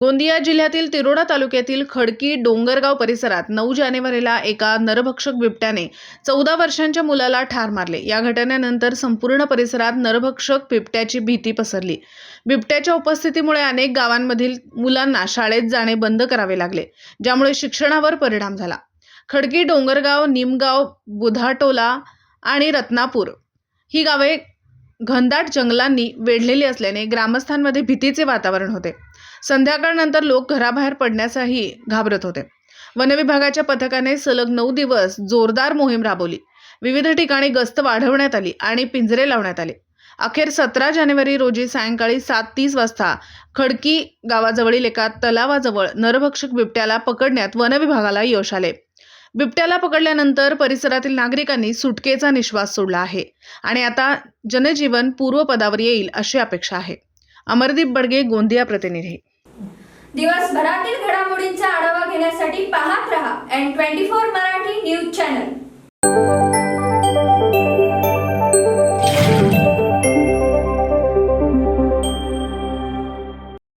गोंदिया जिल्ह्यातील तिरोडा तालुक्यातील खडकी डोंगरगाव परिसरात नऊ जानेवारीला एका नरभक्षक बिबट्याने चौदा वर्षांच्या मुलाला ठार मारले. या घटनेनंतर संपूर्ण परिसरात नरभक्षक बिबट्याची भीती पसरली. बिबट्याच्या उपस्थितीमुळे अनेक गावांमधील मुलांना शाळेत जाणे बंद करावे लागले ज्यामुळे शिक्षणावर परिणाम झाला. खडकी डोंगरगाव निमगाव बुधाटोला आणि रत्नापूर ही गावे घनदाट जंगलांनी वेढलेली असल्याने ग्रामस्थांमध्ये भीतीचे वातावरण होते. संध्याकाळनंतर लोक घराबाहेर पडण्यासही घाबरत होते. वनविभागाच्या पथकाने सलग नऊ दिवस जोरदार मोहीम राबवली. विविध ठिकाणी गस्त वाढवण्यात आली आणि पिंजरे लावण्यात आले. अखेर सतरा जानेवारी रोजी सायंकाळी सात तीस वाजता खडकी गावाजवळील एका तलावाजवळ नरभक्षक बिबट्याला पकडण्यात वनविभागाला यश आले. बिबट्याला पकडल्यानंतर परिसरातील नागरिकांनी सुटकेचा निश्वास सोडला आहे आणि आता जनजीवन पूर्वपदावर येईल अशी अपेक्षा आहे. अमरदीप बडगे गोंदिया प्रतिनिधी. दिवसभरातील घडामोडींचा आढावा घेण्यासाठी पाहत रहा N twenty four Marathi news channel